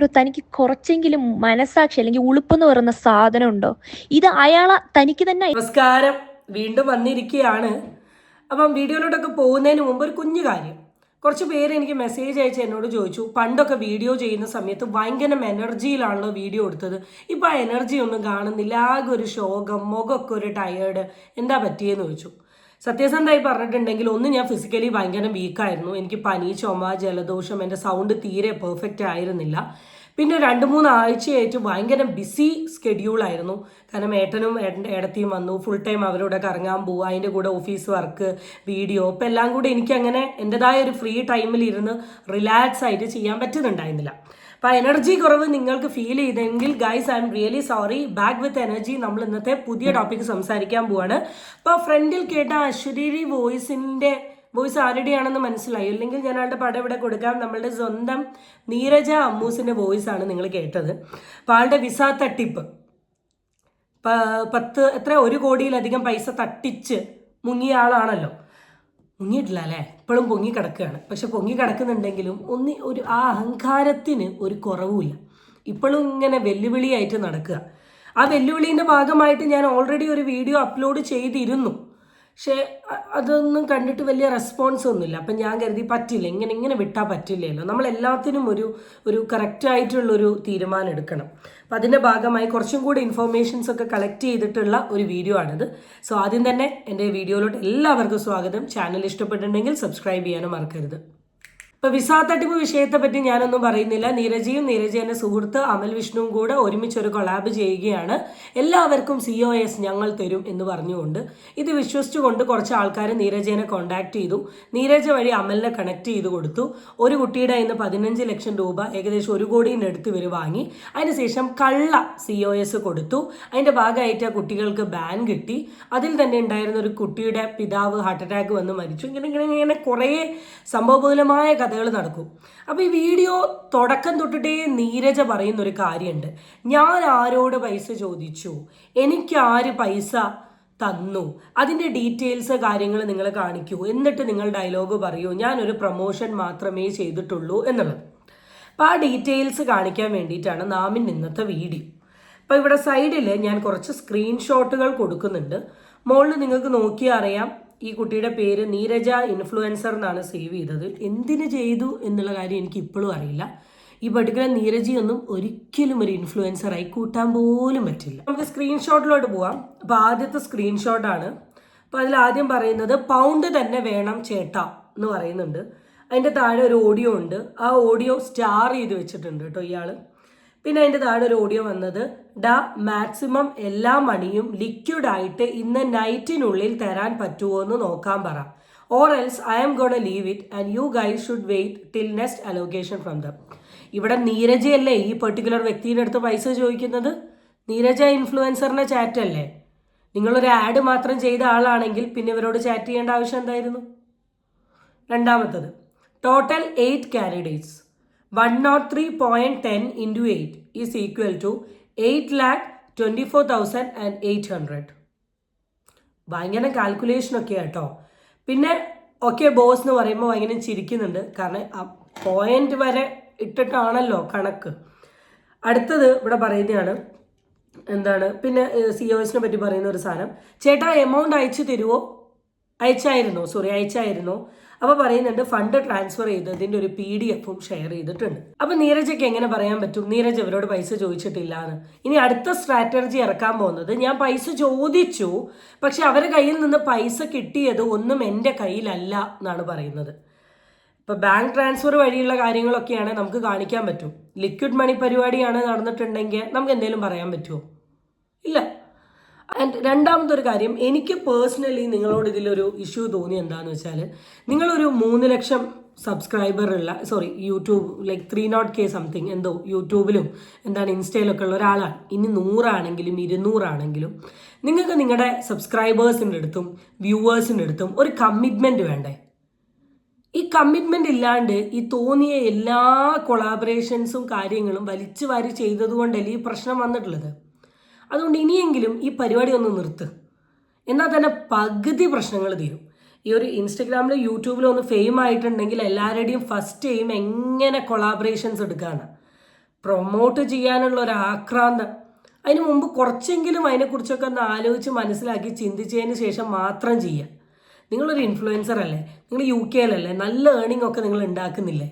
എടോ തനിക്ക് കുറച്ചെങ്കിലും മനസാക്ഷി അല്ലെങ്കിൽ ഉളുപ്പെന്ന് പറയുന്ന സാധനം ഉണ്ടോ? ഇത് അയാളെ തനിക്ക് തന്നെ നമസ്കാരം. വീണ്ടും വന്നിരിക്കുകയാണ് അപ്പം വീഡിയോയിലോട്ടൊക്കെ പോകുന്നതിന് മുമ്പ് ഒരു കുഞ്ഞു കാര്യം. കുറച്ച് പേര് എനിക്ക് മെസ്സേജ് അയച്ച് എന്നോട് ചോദിച്ചു. പണ്ടൊക്കെ വീഡിയോ ചെയ്യുന്ന സമയത്ത് ഭയങ്കര എനർജിയിലാണല്ലോ വീഡിയോ എടുത്തത്. ഇപ്പം ആ എനർജി ഒന്നും കാണുന്നില്ല. ആകെ ഒരു ശോകം മുഖമൊക്കെ ഒരു ടയേർഡ് എന്താ പറ്റിയെന്ന് ചോദിച്ചു. സത്യസന്ധമായി പറഞ്ഞിട്ടുണ്ടെങ്കിൽ ഒന്ന് ഞാൻ ഫിസിക്കലി ഭയങ്കര വീക്കായിരുന്നു എനിക്ക് പനി ചുമ ജലദോഷം എന്റെ സൗണ്ട് തീരെ പെർഫെക്റ്റ് ആയിരുന്നില്ല. പിന്നെ രണ്ട് മൂന്ന് ആഴ്ചയായിട്ട് ഭയങ്കര ബിസി സ്കെഡ്യൂളായിരുന്നു കാരണം ഏട്ടനും ഏടത്തിയും വന്നു. ഫുൾ ടൈം അവരോട് കറങ്ങാൻ പോവുക അതിന്റെ കൂടെ ഓഫീസ് വർക്ക് വീഡിയോ ഇപ്പം എല്ലാം കൂടെ എനിക്ക് അങ്ങനെ എന്റെതായ ഒരു ഫ്രീ ടൈമിൽ ഇരുന്ന് റിലാക്സ് ആയിട്ട് ചെയ്യാൻ പറ്റുന്നുണ്ടായിരുന്നില്ല. അപ്പോൾ എനർജി കുറവ് നിങ്ങൾക്ക് ഫീൽ ചെയ്തെങ്കിൽ guys I'm really sorry back with energy നമ്മൾ ഇന്നത്തെ പുതിയ ടോപ്പിക് സംസാരിക്കാൻ പോവാണ്. അപ്പോൾ ഫ്രണ്ടിൽ കേട്ട അശ്വരീരി വോയിസിന്റെ വോയിസ് ആരുടെയാണെന്ന് മനസ്സിലായി? അല്ലെങ്കിൽ ഞാൻ ആളുടെ പടം ഇവിടെ കൊടുക്കാം. നമ്മളുടെ സ്വന്തം നീരജ അമ്മൂസിന്റെ വോയിസ് ആണ് നിങ്ങൾ കേട്ടത്. അപ്പോൾ ആളുടെ വിസ തട്ടിപ്പ്. പത്ത് എത്ര? ഒരു കോടിയിലധികം പൈസ തട്ടിച്ച് മുങ്ങിയ ആളാണല്ലോ. മുങ്ങിയിട്ടില്ല അല്ലേ? ഇപ്പോഴും പൊങ്ങി കിടക്കുകയാണ്. പക്ഷെ പൊങ്ങി കിടക്കുന്നുണ്ടെങ്കിലും ഒന്ന് ഒരു ആ അഹങ്കാരത്തിന് ഒരു കുറവുമില്ല. ഇപ്പോഴും ഇങ്ങനെ വെല്ലുവിളിയായിട്ട് നടക്കുക. ആ വെല്ലുവിളീന്റെ ഭാഗമായിട്ട് ഞാൻ ഓൾറെഡി ഒരു വീഡിയോ അപ്ലോഡ് ചെയ്തിരുന്നു. പക്ഷേ അതൊന്നും കണ്ടിട്ട് വലിയ റെസ്പോൺസ് ഒന്നുമില്ല. അപ്പം ഞാൻ കരുതി പറ്റില്ല. ഇങ്ങനെ ഇങ്ങനെ വിട്ടാൽ പറ്റില്ലല്ലോ. നമ്മൾ എല്ലാത്തിനും ഒരു ഒരു കറക്റ്റായിട്ടുള്ളൊരു തീരുമാനം എടുക്കണം. അപ്പം അതിന്റെ ഭാഗമായി കുറച്ചും കൂടി ഇൻഫോർമേഷൻസ് ഒക്കെ കളക്ട് ചെയ്തിട്ടുള്ള ഒരു വീഡിയോ ആണിത്. സോ ആദ്യം തന്നെ എന്റെ വീഡിയോയിലോട്ട് എല്ലാവർക്കും സ്വാഗതം. ചാനൽ ഇഷ്ടപ്പെട്ടിട്ടുണ്ടെങ്കിൽ സബ്സ്ക്രൈബ് ചെയ്യാനും മറക്കരുത്. ഇപ്പൊ വിസ തട്ടിപ്പ് വിഷയത്തെ പറ്റി ഞാനൊന്നും പറയുന്നില്ല. നീരജയും നീരജയുടെ സുഹൃത്ത് അമൽ വിഷ്ണുവും കൂടെ ഒരുമിച്ച് ഒരു കൊളാബ് ചെയ്യുകയാണ്. എല്ലാവർക്കും സി ഒ എസ് ഞങ്ങൾ തരും എന്ന് പറഞ്ഞുകൊണ്ട് ഇത് വിശ്വസിച്ചുകൊണ്ട് കുറച്ച് ആൾക്കാർ നീരജയെ കോണ്ടാക്ട് ചെയ്തു. നീരജ വഴി അമലിനെ കണക്ട് ചെയ്ത് കൊടുത്തു. ഒരു കുട്ടിയുടെ അതിന് പതിനഞ്ച് ലക്ഷം രൂപ ഏകദേശം ഒരു കോടിയുടെ അടുത്ത് ഇവർ വാങ്ങി. അതിനുശേഷം കള്ള സി ഒ എസ് കൊടുത്തു. അതിന്റെ ഭാഗമായിട്ട് ആ കുട്ടികൾക്ക് ബാൻ കിട്ടി. അതിൽ തന്നെ ഉണ്ടായിരുന്ന ഒരു കുട്ടിയുടെ പിതാവ് ഹാർട്ട് അറ്റാക്ക് വന്ന് മരിച്ചു. ഇങ്ങനെ ഇങ്ങനെ ഇങ്ങനെ കുറേ സംഭവബഹുലമായ കഥകൾ നടക്കും. അപ്പോൾ ഈ വീഡിയോ തുടക്കം തൊട്ടിട്ടേ നീരജ പറയുന്ന ഒരു കാര്യമുണ്ട് ഞാൻ ആരോട് പൈസ ചോദിച്ചു? എനിക്ക് ആര് പൈസ തന്നു? അതിന്റെ ഡീറ്റെയിൽസ് കാര്യങ്ങൾ നിങ്ങൾ കാണിക്കൂ. എന്നിട്ട് നിങ്ങൾ ഡയലോഗ് പറയൂ. ഞാനൊരു പ്രൊമോഷൻ മാത്രമേ ചെയ്തിട്ടുള്ളൂ എന്നുള്ളത്. അപ്പോൾ ആ ഡീറ്റെയിൽസ് കാണിക്കാൻ വേണ്ടിയിട്ടാണ് നാമിൻ ഇന്നത്തെ വീഡിയോ. അപ്പോൾ ഇവിടെ സൈഡിൽ ഞാൻ കുറച്ച് സ്ക്രീൻഷോട്ടുകൾ കൊടുക്കുന്നുണ്ട്. മുകളിൽ നിങ്ങൾക്ക് നോക്കിയാൽ അറിയാം. ഈ കുട്ടിയുടെ പേര് നീരജ ഇൻഫ്ലുവൻസർ എന്നാണ് സേവ് ചെയ്തത്. എന്തിനു ചെയ്തു എന്നുള്ള കാര്യം എനിക്ക് ഇപ്പോഴും അറിയില്ല. ഈ പർട്ടിക്കുലർ നീരജിയൊന്നും ഒരിക്കലും ഒരു ഇൻഫ്ലുവൻസറായി കൂട്ടാൻ പോലും പറ്റില്ല. നമുക്ക് സ്ക്രീൻഷോട്ടിലോട്ട് പോവാം. അപ്പോൾ ആദ്യത്തെ സ്ക്രീൻഷോട്ടാണ് അപ്പോൾ അതിൽ ആദ്യം പറയുന്നത് പൗണ്ട് തന്നെ വേണം ചേട്ടാ എന്ന് പറയുന്നുണ്ട്. അതിന്റെ താഴെ ഒരു ഓഡിയോ ഉണ്ട്. ആ ഓഡിയോ സ്റ്റാർ ചെയ്ത് വെച്ചിട്ടുണ്ട് കേട്ടോ ഇയാൾ പിന്നെ അതിന്റെ താഴെ ഒരു ഓഡിയോ വന്നത് ഡ മാക്സിമം എല്ലാ മണിയും ലിക്വിഡ് ആയിട്ട് ഇന്ന് നൈറ്റിനുള്ളിൽ തരാൻ പറ്റുമോ എന്ന് നോക്കാൻ പറ. Or else I'm gonna leave it and you guys should wait till next allocation from them ഇവിടെ നീരജയല്ലേ ഈ പെർട്ടിക്കുലർ വ്യക്തിയുടെ അടുത്ത് പൈസ ചോദിക്കുന്നത്? നീരജ ഇൻഫ്ലുവൻസറിന്റെ ചാറ്റ് അല്ലേ? നിങ്ങളൊരു ആഡ് മാത്രം ചെയ്ത ആളാണെങ്കിൽ പിന്നെ ഇവരോട് ചാറ്റ് ചെയ്യേണ്ട ആവശ്യം എന്തായിരുന്നു? രണ്ടാമത്തത് total eight candidates one nought three point ten into eight is equal to eight lakh twenty four thousand and eight hundred ഭയങ്കര കാൽക്കുലേഷൻ ഒക്കെ കേട്ടോ പിന്നെ ഓക്കെ ബോസ് എന്ന് പറയുമ്പോൾ ഭയങ്കര ചിരിക്കുന്നുണ്ട്. കാരണം ആ പോയിന്റ് വരെ ഇട്ടിട്ടാണല്ലോ കണക്ക്. അടുത്തത് ഇവിടെ പറയുന്നതാണ്. എന്താണ്? പിന്നെ സി ഒസിനെ പറ്റി പറയുന്ന ഒരു സാധനം. ചേട്ടാ എമൗണ്ട് അയച്ചു തരുമോ അയച്ചായിരുന്നോ? സോറി അയച്ചായിരുന്നോ? അപ്പോൾ പറയുന്നുണ്ട് ഫണ്ട് ട്രാൻസ്ഫർ ചെയ്തതിന്റെ ഒരു പി ഡി എഫും ഷെയർ ചെയ്തിട്ടുണ്ട്. അപ്പോൾ നീരജയ്ക്ക് എങ്ങനെ പറയാൻ പറ്റും? നീരജ് അവരോട് പൈസ ചോദിച്ചിട്ടില്ല എന്ന് ഇനി അടുത്ത സ്ട്രാറ്റജി ഇറക്കാൻ പോകുന്നത് ഞാൻ പൈസ ചോദിച്ചു പക്ഷെ അവരുടെ കയ്യിൽ നിന്ന് പൈസ കിട്ടിയത് ഒന്നും എന്റെ കയ്യിലല്ല എന്നാണ് പറയുന്നത്. ഇപ്പൊ ബാങ്ക് ട്രാൻസ്ഫർ വഴിയുള്ള കാര്യങ്ങളൊക്കെയാണ് നമുക്ക് കാണിക്കാൻ പറ്റും. ലിക്വിഡ് മണി പരിപാടിയാണ് നടന്നിട്ടുണ്ടെങ്കിൽ നമുക്ക് എന്തെങ്കിലും പറയാൻ പറ്റുമോ? ഇല്ല. ആൻഡ് രണ്ടാമത്തെ ഒരു കാര്യം എനിക്ക് പേഴ്സണലി നിങ്ങളോട് ഇതിലൊരു ഇഷ്യൂ തോന്നി എന്താണെന്ന് വെച്ചാൽ നിങ്ങളൊരു മൂന്ന് ലക്ഷം സബ്സ്ക്രൈബർ ഉള്ള sorry YouTube like three nought K something എന്തോ യൂട്യൂബിലും എന്താണ് ഇൻസ്റ്റയിലൊക്കെ ഉള്ള ഒരാളാണ്. ഇനി നൂറാണെങ്കിലും ഇരുന്നൂറാണെങ്കിലും നിങ്ങൾക്ക് നിങ്ങളുടെ സബ്സ്ക്രൈബേഴ്സിന്റെ അടുത്തും വ്യൂവേഴ്സിന്റെ അടുത്തും ഒരു കമ്മിറ്റ്മെന്റ് വേണ്ടേ? ഈ കമ്മിറ്റ്മെന്റ് ഇല്ലാണ്ട് ഈ തോന്നിയ എല്ലാ കൊളാബറേഷൻസും കാര്യങ്ങളും വലിച്ചു വാരി ചെയ്തതുകൊണ്ടല്ലേ ഈ പ്രശ്നം വന്നിട്ടുള്ളത്? അതുകൊണ്ട് ഇനിയെങ്കിലും ഈ പരിപാടി ഒന്ന് നിർത്ത്. എന്നാൽ തന്നെ പകുതി പ്രശ്നങ്ങൾ തീരും. ഈ ഒരു ഇൻസ്റ്റഗ്രാമിലോ യൂട്യൂബിലോ ഒന്ന് ഫെയിം ആയിട്ടുണ്ടെങ്കിൽ എല്ലാവരുടെയും ഫസ്റ്റ് എയിം എങ്ങനെ കൊളാബറേഷൻസ് എടുക്കാണ് പ്രൊമോട്ട് ചെയ്യാനുള്ള ഒരു ആക്രാന്തം. അതിന് മുമ്പ് കുറച്ചെങ്കിലും അതിനെക്കുറിച്ചൊക്കെ ഒന്ന് ആലോചിച്ച് മനസ്സിലാക്കി ചിന്തിച്ചതിന് ശേഷം മാത്രം ചെയ്യുക. നിങ്ങളൊരു ഇൻഫ്ലുവൻസർ അല്ലേ? നിങ്ങൾ യു കെയിലല്ലേ നല്ല ഏണിംഗ് ഒക്കെ നിങ്ങൾ ഉണ്ടാക്കുന്നില്ലേ?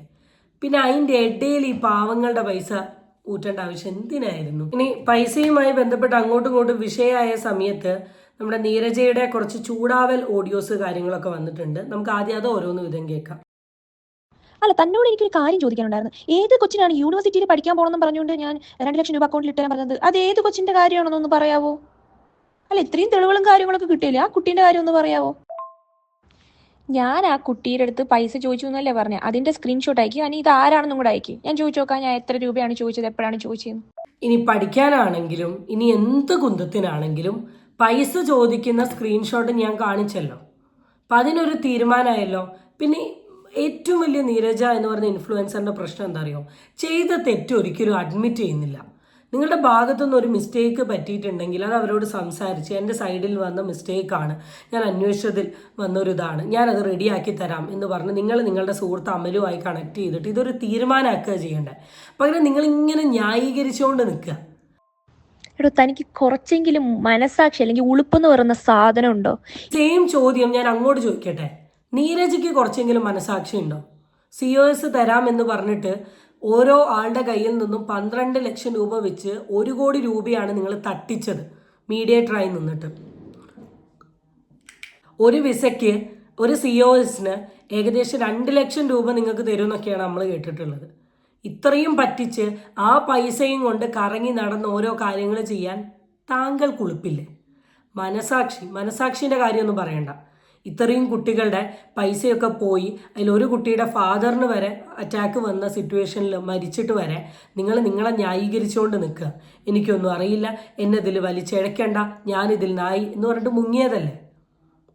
പിന്നെ അതിന്റെ ഇടയിൽ ഈ പാവങ്ങളുടെ പൈസ ഊറ്റേണ്ട ആവശ്യം എന്തിനായിരുന്നു? ഇനി പൈസയുമായി ബന്ധപ്പെട്ട് അങ്ങോട്ടും ഇങ്ങോട്ടും വിഷയമായ സമയത്ത് നമ്മുടെ നീരജയുടെ കുറച്ച് ചൂടാവൽ ഓഡിയോസ് കാര്യങ്ങളൊക്കെ വന്നിട്ടുണ്ട്. നമുക്ക് ആദ്യം അത് ഓരോന്ന് വിധം കേൾക്കാം. അല്ല തന്നോട് എനിക്കൊരു കാര്യം ചോദിക്കാനുണ്ടായിരുന്നു. ഏത് കൊച്ചിനാണ് യൂണിവേഴ്സിറ്റിയിൽ പഠിക്കാൻ പോകണമെന്ന് പറഞ്ഞുകൊണ്ട് ഞാൻ രണ്ട് ലക്ഷം രൂപ അക്കൗണ്ടിൽ ഇട്ടാൻ പറഞ്ഞത്. അത് ഏത് കൊച്ചിന്റെ കാര്യമാണെന്നൊന്ന് പറയാവോ? അല്ല ഇത്രയും തെളിവുകളും കാര്യങ്ങളൊക്കെ കിട്ടിയില്ല? ആ കുട്ടീന്റെ കാര്യം ഒന്ന് പറയാവോ? ഞാൻ ആ കുട്ടിയുടെ അടുത്ത് പൈസ ചോദിച്ചു എന്നല്ലേ പറഞ്ഞത് അതിന്റെ സ്ക്രീൻഷോട്ട് അയക്കി. അനി ഇത് ആരാണെന്നും കൂടെ അയക്കി. ഞാൻ ചോദിച്ചു നോക്കാം ഞാൻ എത്ര രൂപയാണ് ചോദിച്ചത് എപ്പോഴാണ് ചോദിച്ചത് ഇനി പഠിക്കാനാണെങ്കിലും ഇനി എന്ത് കുന്തത്തിനാണെങ്കിലും പൈസ ചോദിക്കുന്ന സ്ക്രീൻഷോട്ട് ഞാൻ കാണിച്ചല്ലോ. അപ്പം അതിനൊരു തീരുമാനമായല്ലോ. പിന്നെ ഏറ്റവും വലിയ നീരജ എന്ന് പറയുന്ന ഇൻഫ്ലുവൻസറിന്റെ പ്രശ്നം എന്താ അറിയോ? ചെയ്ത തെറ്റൊരിക്കലും അഡ്മിറ്റ് ചെയ്യുന്നില്ല. നിങ്ങളുടെ ഭാഗത്തുനിന്ന് ഒരു മിസ്റ്റേക്ക് പറ്റിയിട്ടുണ്ടെങ്കിൽ അത് അവരോട് സംസാരിച്ച് എന്റെ സൈഡിൽ വന്ന മിസ്റ്റേക്കാണ് ഞാൻ അന്വേഷിച്ചതിൽ വന്നൊരിതാണ്. ഞാനത് റെഡിയാക്കി തരാം എന്ന് പറഞ്ഞ് നിങ്ങൾ നിങ്ങളുടെ സുഹൃത്ത് അമലുമായി കണക്ട് ചെയ്തിട്ട് ഇതൊരു തീരുമാനമാക്കുക ചെയ്യേണ്ടത് പകരം നിങ്ങളിങ്ങനെ ന്യായീകരിച്ചുകൊണ്ട് നിൽക്കുക. എടോ തനിക്ക് കുറച്ചെങ്കിലും മനസാക്ഷി അല്ലെങ്കിൽ ഉളുപ്പെന്ന് പറയുന്ന സാധനം ഉണ്ടോ? സെയിം ചോദ്യം ഞാൻ അങ്ങോട്ട് ചോദിക്കട്ടെ. നീരജയ്ക്ക് കുറച്ചെങ്കിലും മനസാക്ഷി ഉണ്ടോ? സി ഒ എസ് തരാമെന്ന് പറഞ്ഞിട്ട് ഓരോ ആളുടെ കയ്യിൽ നിന്നും പന്ത്രണ്ട് ലക്ഷം രൂപ വെച്ച് ഒരു കോടി രൂപയാണ് നിങ്ങൾ തട്ടിച്ചത് മീഡിയേറ്ററായി നിന്നിട്ട്. ഒരു വിസയ്ക്ക് ഒരു സി ഒ എസിന് ഏകദേശം രണ്ട് ലക്ഷം രൂപ നിങ്ങൾക്ക് തരുമെന്നൊക്കെയാണ് നമ്മൾ കേട്ടിട്ടുള്ളത്. ഇത്രയും പറ്റിച്ച് ആ പൈസയും കൊണ്ട് കറങ്ങി നടന്ന് ഓരോ കാര്യങ്ങൾ ചെയ്യാൻ താങ്കൾ കുളിപ്പില്ലേ? മനസാക്ഷി മനസാക്ഷിന്റെ കാര്യമൊന്നും പറയണ്ട. ഇത്രയും കുട്ടികളുടെ പൈസയൊക്കെ പോയി അതിലൊരു കുട്ടിയുടെ ഫാദറിന് വരെ അറ്റാക്ക് വന്ന സിറ്റുവേഷനിൽ മരിച്ചിട്ട് വരെ നിങ്ങൾ നിങ്ങളെ ന്യായീകരിച്ചുകൊണ്ട് നിൽക്കുക. എനിക്കൊന്നും അറിയില്ല. എന്നെ ഇതിൽ വലിച്ചിഴക്കേണ്ട. ഞാനിതിൽ നായി എന്ന് പറഞ്ഞിട്ട് മുങ്ങിയതല്ലേ?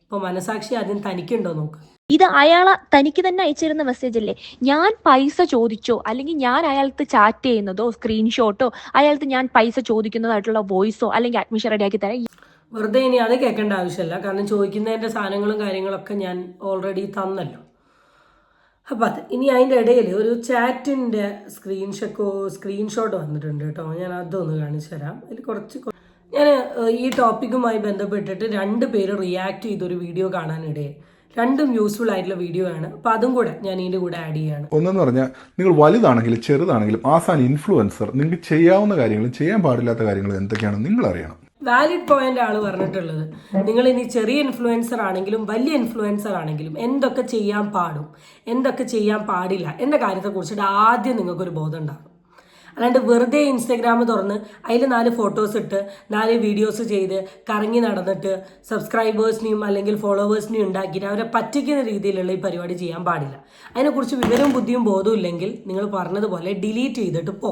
അപ്പോൾ മനസാക്ഷി ആദ്യം തനിക്കുണ്ടോ നോക്ക്. ഇത് അയാളെ തനിക്ക് തന്നെ അയച്ചിരുന്ന മെസ്സേജ് അല്ലേ? ഞാൻ പൈസ ചോദിച്ചോ? അല്ലെങ്കിൽ ഞാൻ അയാൾക്ക് ചാറ്റ് ചെയ്യുന്നതോ സ്ക്രീൻഷോട്ടോ അയാൾക്ക് ഞാൻ പൈസ ചോദിക്കുന്നതായിട്ടുള്ള വോയിസോ അല്ലെങ്കിൽ അഡ്മിഷൻ റെഡിയാക്കി തരാം വെറുതെ ഇനി അത് കേൾക്കേണ്ട ആവശ്യമില്ല. കാരണം ചോദിക്കുന്നതിന്റെ സാധനങ്ങളും കാര്യങ്ങളൊക്കെ ഞാൻ ഓൾറെഡി തന്നല്ലോ. അപ്പം അത് ഇനി അതിന്റെ ഇടയിൽ ഒരു ചാറ്റിന്റെ സ്ക്രീൻഷോ സ്ക്രീൻഷോട്ട് വന്നിട്ടുണ്ട് കേട്ടോ. ഞാൻ അതൊന്ന് കാണിച്ചു തരാം. അതിൽ കുറച്ച് ഞാൻ ഈ ടോപ്പിക്കുമായി ബന്ധപ്പെട്ടിട്ട് രണ്ട് പേര് റിയാക്ട് ചെയ്തൊരു വീഡിയോ കാണാനിടയായി. രണ്ടും യൂസ്ഫുൾ ആയിട്ടുള്ള വീഡിയോ ആണ്. അപ്പം അതും കൂടെ ഞാൻ ഇതിന്റെ കൂടെ ആഡ് ചെയ്യാണ്. ഒന്നെന്ന് പറഞ്ഞാൽ നിങ്ങൾ വലുതാണെങ്കിലും ചെറുതാണെങ്കിലും ആസാൻ ഇൻഫ്ലുവൻസർ നിങ്ങൾക്ക് ചെയ്യാവുന്ന കാര്യങ്ങളും ചെയ്യാൻ പാടില്ലാത്ത കാര്യങ്ങളും എന്തൊക്കെയാണെന്ന് നിങ്ങൾ അറിയണം വാലിഡ് പോയിന്റ് ആണ് പറഞ്ഞിട്ടുള്ളത്. നിങ്ങൾ ഇനി ചെറിയ ഇൻഫ്ലുവൻസർ ആണെങ്കിലും വലിയ ഇൻഫ്ലുവൻസർ ആണെങ്കിലും എന്തൊക്കെ ചെയ്യാൻ പാടും എന്തൊക്കെ ചെയ്യാൻ പാടില്ല എന്ന കാര്യത്തെക്കുറിച്ചിട്ട് ആദ്യം നിങ്ങൾക്കൊരു ബോധം ഉണ്ടാകും അല്ലാണ്ട് വെറുതെ ഇൻസ്റ്റഗ്രാം തുറന്ന് അതിൽ നാല് ഫോട്ടോസ് ഇട്ട് നാല് വീഡിയോസ് ചെയ്ത് കറങ്ങി നടന്നിട്ട് സബ്സ്ക്രൈബേഴ്സിനെയും അല്ലെങ്കിൽ ഫോളോവേഴ്സിനെയും ഉണ്ടാക്കിയിട്ട് അവരെ പറ്റിക്കുന്ന രീതിയിലുള്ള ഈ പരിപാടി ചെയ്യാൻ പാടില്ല. അതിനെക്കുറിച്ച് വിവരവും ബുദ്ധിയും ബോധവും ഇല്ലെങ്കിൽ നിങ്ങൾ പറഞ്ഞതുപോലെ ഡിലീറ്റ് ചെയ്തിട്ട് പോ.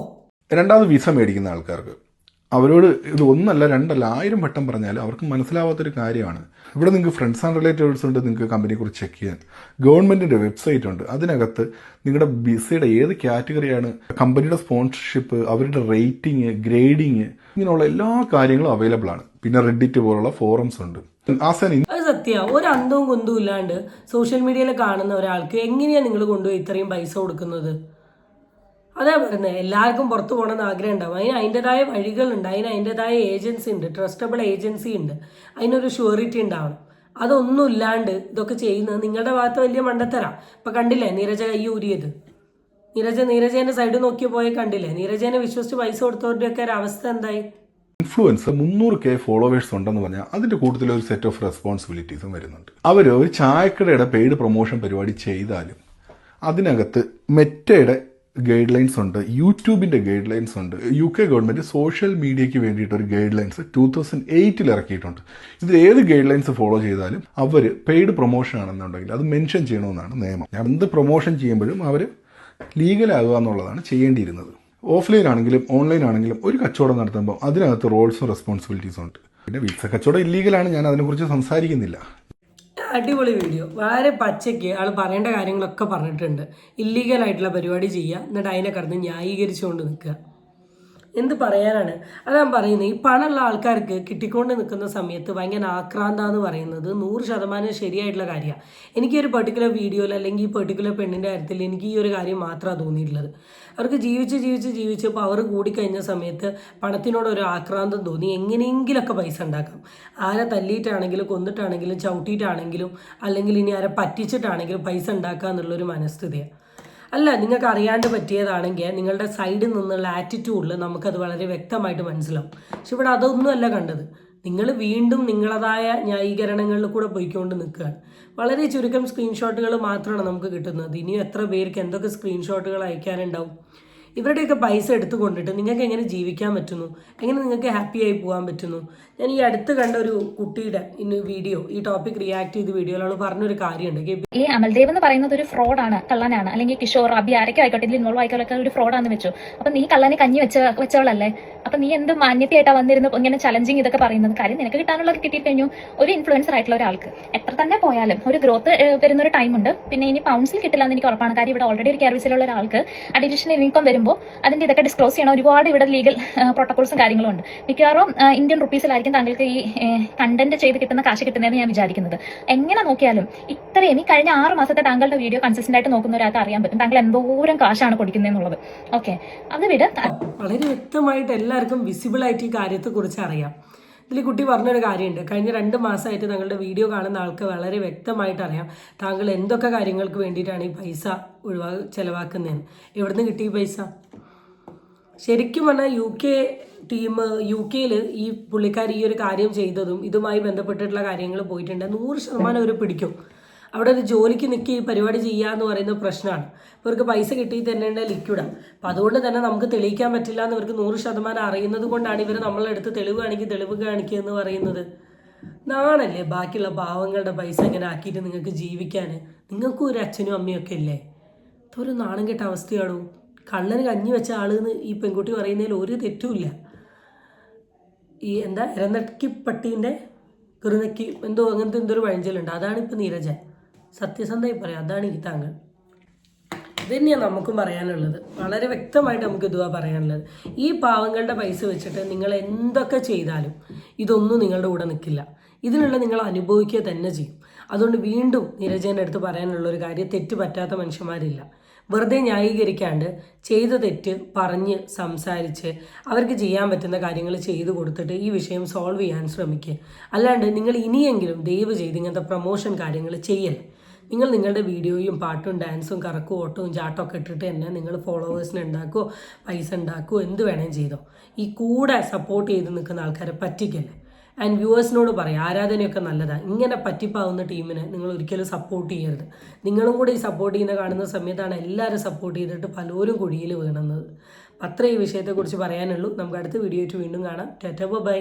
രണ്ടാമത് വിസ മേടിക്കുന്ന ആൾക്കാർക്ക്. അവരോട് ഇത് ഒന്നല്ല രണ്ടല്ല ആയിരം വട്ടം പറഞ്ഞാൽ അവർക്ക് മനസ്സിലാവാത്തൊരു കാര്യമാണ്. ഇവിടെ നിങ്ങൾക്ക് ഫ്രണ്ട്സ് ആൻഡ് റിലേറ്റീവ്സ് ഉണ്ട് നിങ്ങൾക്ക് കമ്പനിയെ കുറിച്ച് ചെക്ക് ചെയ്യാൻ. ഗവൺമെന്റിന്റെ വെബ്സൈറ്റ് ഉണ്ട്. അതിനകത്ത് നിങ്ങളുടെ ബിസിയുടെ ഏത് കാറ്റഗറിയാണ് കമ്പനിയുടെ സ്പോൺസർഷിപ്പ് അവരുടെ റേറ്റിംഗ് ഗ്രേഡിങ് ഇങ്ങനെയുള്ള എല്ലാ കാര്യങ്ങളും അവൈലബിൾ ആണ്. പിന്നെ റെഡിറ്റ് പോലുള്ള ഫോറംസ് ഉണ്ട്. അത് സത്യമാണ് ഒരു അന്തവും കുന്തവും ഇല്ലാണ്ട് സോഷ്യൽ മീഡിയയിൽ കാണുന്ന ഒരാൾക്ക് എങ്ങനെയാണ് നിങ്ങൾ കൊണ്ടുപോയി ഇത്രയും പൈസ കൊടുക്കുന്നത്? അതാ പറയുന്നത് എല്ലാവർക്കും പുറത്തു പോകണമെന്ന് ആഗ്രഹം ഉണ്ടാവും അതിന് അതിന്റെതായ വഴികളുണ്ട്. അതിന് അതിന്റെതായ ഏജൻസി ഉണ്ട്. ട്രസ്റ്റബിൾ ഏജൻസി ഉണ്ട്. അതിനൊരു ഷുവറിറ്റി ഉണ്ടാവണം. അതൊന്നും ഇല്ലാണ്ട് ഇതൊക്കെ ചെയ്യുന്നത് നിങ്ങളുടെ ഭാഗത്ത് വലിയ മണ്ടത്തരാ. ഇപ്പം കണ്ടില്ലേ നീരജ കൈ ഊരിയത്? നീരജ നീരജേന്റെ സൈഡ് നോക്കി പോയി കണ്ടില്ലേ? നീരജേനെ വിശ്വസിച്ച് പൈസ കൊടുത്തവരുടെയൊക്കെ ഒരു അവസ്ഥ എന്തായി? ഇൻഫ്ലുവൻസർ മുന്നൂറ് കെ ഫോളോവേഴ്സ് ഉണ്ടെന്ന് പറഞ്ഞാൽ അതിന്റെ കൂട്ടത്തിൽ ഒരു സെറ്റ് ഓഫ് റെസ്പോൺസിബിലിറ്റീസും വരുന്നുണ്ട്. അവർ ഒരു ചായക്കടയുടെ പെയ്ഡ് പ്രൊമോഷൻ പരിപാടി ചെയ്താലും അതിനകത്ത് മെറ്റയുടെ ഗൈഡ് ലൈൻസ് ഉണ്ട് യൂട്യൂബിന്റെ ഗൈഡ് ലൈൻസ് ഉണ്ട്. യു കെ ഗവൺമെന്റ് സോഷ്യൽ മീഡിയയ്ക്ക് വേണ്ടിയിട്ട് ഒരു ഗൈഡ് ലൈൻസ് ടൂ തൗസൻഡ് എയ്റ്റിൽ ഇറക്കിയിട്ടുണ്ട്. ഇത് ഏത് ഗൈഡ് ലൈൻസ് ഫോളോ ചെയ്താലും അവർ പെയ്ഡ് പ്രൊമോഷൻ ആണെന്നുണ്ടെങ്കിൽ അത് മെൻഷൻ ചെയ്യണമെന്നാണ് നിയമം. ഞാൻ എന്ത് പ്രൊമോഷൻ ചെയ്യുമ്പോഴും അവർ ലീഗലാകുക എന്നുള്ളതാണ് ചെയ്യേണ്ടിയിരുന്നത്. ഓഫ്ലൈൻ ആണെങ്കിലും ഓൺലൈൻ ആണെങ്കിലും ഒരു കച്ചവടം നടത്തുമ്പോൾ അതിനകത്ത് റോൾസും റെസ്പോൺസിബിലിറ്റീസും ഉണ്ട്. പിന്നെ വിസ കച്ചവടം ഇല്ലീഗലാണ് ഞാൻ അതിനെക്കുറിച്ച് സംസാരിക്കുന്നില്ല. അടിപൊളി വീഡിയോ വളരെ പച്ചയ്ക്ക് ആൾ പറയേണ്ട കാര്യങ്ങളൊക്കെ പറഞ്ഞിട്ടുണ്ട്. ഇല്ലീഗൽ ആയിട്ടുള്ള പരിപാടി ചെയ്യുക. എന്നിട്ട് അതിനെ കടന്ന് ന്യായീകരിച്ചുകൊണ്ട് നിൽക്കുക. എന്ത് പറയാനാണ്? അതാ പറയുന്നത് ഈ പണമുള്ള ആൾക്കാർക്ക് കിട്ടിക്കൊണ്ട് നിൽക്കുന്ന സമയത്ത് ഭയങ്കര ആക്രാന്ത എന്ന് പറയുന്നത് നൂറ് ശതമാനം ശരിയായിട്ടുള്ള കാര്യമാണ് എനിക്ക് ഒരു പെർട്ടിക്കുലർ വീഡിയോയിൽ അല്ലെങ്കിൽ ഈ പെർട്ടിക്കുലർ പെണ്ണിന്റെ കാര്യത്തിൽ എനിക്ക് ഈ ഒരു കാര്യം മാത്രമാണ് തോന്നിയിട്ടുള്ളത്. അവർക്ക് ജീവിച്ച് ജീവിച്ച് ജീവിച്ച് പവർ കൂടിക്കഴിഞ്ഞ സമയത്ത് പണത്തിനോട് ഒരു ആക്രാന്തം തോന്നി. എങ്ങനെയെങ്കിലൊക്കെ പൈസ ഉണ്ടാക്കാം. ആരെ തല്ലിയിട്ടാണെങ്കിലും കൊന്നിട്ടാണെങ്കിലും ചവിട്ടിയിട്ടാണെങ്കിലും അല്ലെങ്കിൽ ഇനി ആരെ പറ്റിച്ചിട്ടാണെങ്കിലും പൈസ ഉണ്ടാക്കുക എന്നുള്ളൊരു മനസ്ഥിതിയാണ് അല്ല നിങ്ങൾക്ക് അറിയാണ്ട് പറ്റിയതാണെങ്കിൽ നിങ്ങളുടെ സൈഡിൽ നിന്നുള്ള ആറ്റിറ്റ്യൂഡിൽ നമുക്കത് വളരെ വ്യക്തമായിട്ട് മനസ്സിലാവും. പക്ഷെ ഇവിടെ അതൊന്നുമല്ല കണ്ടത്. നിങ്ങൾ വീണ്ടും നിങ്ങളതായ ന്യായീകരണങ്ങളിൽ കൂടെ പോയിക്കൊണ്ട് നിൽക്കുകയാണ്. വളരെ ചുരുക്കം സ്ക്രീൻഷോട്ടുകൾ മാത്രമാണ് നമുക്ക് കിട്ടുന്നത്. ഇനിയും എത്ര പേർക്ക് എന്തൊക്കെ സ്ക്രീൻഷോട്ടുകൾ അയക്കാനുണ്ടാവും? ഇവരുടെയൊക്കെ പൈസ എടുത്തു കൊണ്ടിട്ട് നിങ്ങൾക്ക് എങ്ങനെ ജീവിക്കാൻ പറ്റുന്നു? എങ്ങനെ നിങ്ങൾക്ക് ഹാപ്പിയായി പോകാൻ പറ്റുന്നു? ഞാൻ ഈ അടുത്ത് കണ്ട ഒരു കുട്ടിയുടെ ഇന്ന് വീഡിയോ ഈ ടോപ്പിക് റിയാക്ട് ചെയ്ത വീഡിയോയിലാണ് പറഞ്ഞൊരു കാര്യമുണ്ട്. ഈ അമൽദേവ് എന്ന് പറയുന്നത് ഒരു ഫ്രോഡാണ് കള്ളനാണ്. അല്ലെങ്കിൽ കിഷോർ അബി ആരൊക്കെ ആയിക്കോട്ടെ ഇതിൽ ഇൻവോൾവ് ആയിക്കോട്ടെ ഒരു ഫ്രോഡാന്ന് വെച്ചു. അപ്പൊ നീ കള്ളനെ കഞ്ഞി വെച്ച വെച്ചവളല്ലേ? അപ്പൊ നീ എന്ത് മാന്യതയായിട്ടാ വന്നിരുന്നു ഇങ്ങനെ ചലഞ്ചിങ് ഇതൊക്കെ പറയുന്നത്? കാര്യം നിനക്ക് കിട്ടാനുള്ളത് കിട്ടിക്കഴിഞ്ഞു. ഒരു ഇൻഫ്ലുവൻസർ ആയിട്ടുള്ള ഒരാൾക്ക് എത്ര തന്നെ പോയാലും ഒരു ഗ്രോത്ത് വരുന്ന ഒരു ടൈം ഉണ്ട്. പിന്നെ ഇനി പൗൺസിൽ കിട്ടില്ല എന്ന് എനിക്ക് ഉറപ്പാണ്. കാര്യം ഇവിടെ ഓൾറെഡി ഒരു കെയർവിസിലുള്ള ഒരാൾക്ക് അഡീഷണൽ ഇൻകം വരുമ്പോൾ അതിന്റെ ഇതൊക്കെ ഡിസ്ക്ലോസ് ചെയ്യണം. ഒരുപാട് ഇവിടെ ലീഗൽ പ്രോട്ടോകോൾസും കാര്യങ്ങളും ഉണ്ട്. മിക്കവാറും ഇന്ത്യൻ റുപ്പീസിലായിരിക്കും താങ്കൾക്ക് ഈ കണ്ടന്റ് ചെയ്ത് കിട്ടുന്ന കാശ് കിട്ടുന്നതെന്ന് ഞാൻ വിചാരിക്കുന്നത്. എങ്ങനെ നോക്കിയാലും ഇത്രയും ഈ കഴിഞ്ഞ ആറ് മാസത്തെ താങ്കളുടെ വീഡിയോ കൺസിസ്റ്റന്റ് ആയിട്ട് നോക്കുന്ന ഒരാൾക്ക് അറിയാൻ പറ്റും. താങ്കൾ എന്തോരം കാശാണ് കൊടുക്കുന്നതെന്നുള്ളത് ഓക്കെ അത് വിട്. വളരെ വ്യക്തമായിട്ട് എല്ലാവർക്കും വിസിബിൾ ആയിട്ട് ഈ കാര്യത്തെക്കുറിച്ച് അറിയാം. ഇതിൽ കുട്ടി പറഞ്ഞൊരു കാര്യമുണ്ട്. കഴിഞ്ഞ രണ്ട് മാസമായിട്ട് താങ്കളുടെ വീഡിയോ കാണുന്ന ആൾക്ക് വളരെ വ്യക്തമായിട്ട് അറിയാം. താങ്കൾ എന്തൊക്കെ കാര്യങ്ങൾക്ക് വേണ്ടിയിട്ടാണ് ഈ പൈസ ഒഴിവാ ചിലവാക്കുന്നതെന്ന്. എവിടുന്ന് കിട്ടി ഈ പൈസ? ശരിക്കും പറഞ്ഞാൽ യു കെ ടീം യു കെയിൽ ഈ പുള്ളിക്കാർ ഈ ഒരു കാര്യം ചെയ്തതും ഇതുമായി ബന്ധപ്പെട്ടിട്ടുള്ള കാര്യങ്ങൾ പോയിട്ടുണ്ട്. നൂറ് ശതമാനം അവർ പിടിക്കും. അവിടെ ഒരു ജോലിക്ക് നിൽക്കി പരിപാടി ചെയ്യുക എന്ന് പറയുന്ന പ്രശ്നമാണ് ഇവർക്ക് പൈസ കിട്ടി തരേണ്ട ലിക്വിഡാണ് അപ്പം അതുകൊണ്ട് തന്നെ നമുക്ക് തെളിയിക്കാൻ പറ്റില്ല എന്ന് ഇവർക്ക് നൂറ് ശതമാനം അറിയുന്നത് കൊണ്ടാണ് ഇവർ നമ്മളെടുത്ത് തെളിവ് കാണിക്കുക തെളിവ് കാണിക്കുക എന്ന് പറയുന്നത്. നാണല്ലേ ബാക്കിയുള്ള പാവങ്ങളുടെ പൈസ ഇങ്ങനെ ആക്കിയിട്ട് നിങ്ങൾക്ക് ജീവിക്കാൻ നിങ്ങൾക്കും ഒരു അച്ഛനും അമ്മയും ഒക്കെ ഇല്ലേ? അതൊരു നാണം കെട്ട അവസ്ഥയാണോ കള്ളന് കഞ്ഞി വെച്ച ആളെന്ന് ഈ പെൺകുട്ടി പറയുന്നതിൽ ഒരു തെറ്റുമില്ല. ഈ എന്താ ഇരനക്കി പട്ടീന്റെ കിറുനക്കി എന്തോ അങ്ങനത്തെ എന്തോ ഒരു വഴഞ്ചലുണ്ട് അതാണ് ഇപ്പം നീരജ. സത്യസന്ധമായി പറയാം അതാണ് ഈ താങ്കൾ. ഇത് തന്നെയാണ് നമുക്കും പറയാനുള്ളത്. വളരെ വ്യക്തമായിട്ട് നമുക്ക് ഇതുവാ പറയാനുള്ളത്. ഈ പാവങ്ങളുടെ പൈസ വെച്ചിട്ട് നിങ്ങൾ എന്തൊക്കെ ചെയ്താലും ഇതൊന്നും നിങ്ങളുടെ കൂടെ നിൽക്കില്ല. ഇതിനുള്ള നിങ്ങൾ അനുഭവിക്കുക തന്നെ ചെയ്യും. അതുകൊണ്ട് വീണ്ടും നീരജേന്റെ അടുത്ത് പറയാനുള്ള ഒരു കാര്യം തെറ്റ് പറ്റാത്ത മനുഷ്യന്മാരില്ല. വെറുതെ ന്യായീകരിക്കാണ്ട് ചെയ്ത തെറ്റ് പറഞ്ഞ് സംസാരിച്ച് അവർക്ക് ചെയ്യാൻ പറ്റുന്ന കാര്യങ്ങൾ ചെയ്തു കൊടുത്തിട്ട് ഈ വിഷയം സോൾവ് ചെയ്യാൻ ശ്രമിക്കുക അല്ലാണ്ട് നിങ്ങൾ ഇനിയെങ്കിലും ദയവ് ചെയ്ത് ഇങ്ങനത്തെ പ്രൊമോഷൻ കാര്യങ്ങൾ ചെയ്യല്ലേ നിങ്ങൾ നിങ്ങളുടെ വീഡിയോയും പാട്ടും ഡാൻസും കറക്കും ഓട്ടവും ചാട്ടവും ഒക്കെ ഇട്ടിട്ട് തന്നെ നിങ്ങൾ ഫോളോവേഴ്സിനെ ഉണ്ടാക്കുമോ പൈസ ഉണ്ടാക്കുമോ എന്ത് വേണേലും ചെയ്തോ. ഈ കൂടെ സപ്പോർട്ട് ചെയ്ത് നിൽക്കുന്ന ആൾക്കാരെ പറ്റിക്കല്ലേ. ആൻഡ് വ്യൂവേഴ്സിനോട് പറയാം ആരാധനയൊക്കെ നല്ലതാണ് ഇങ്ങനെ പറ്റിപ്പാവുന്ന ടീമിനെ നിങ്ങൾ ഒരിക്കലും സപ്പോർട്ട് ചെയ്യരുത്. നിങ്ങളും കൂടി ഈ സപ്പോർട്ട് ചെയ്യുന്ന കാണുന്ന സമയത്താണ് എല്ലാവരും സപ്പോർട്ട് ചെയ്തിട്ട് പലരും കുഴിയിൽ വീണുന്നത്. അത്രേ ഈ വിഷയത്തെക്കുറിച്ച് പറയാനുള്ളൂ. നമുക്ക് അടുത്ത വീഡിയോ ആയിട്ട് വീണ്ടും കാണാം. ടെറ്റബ ബൈ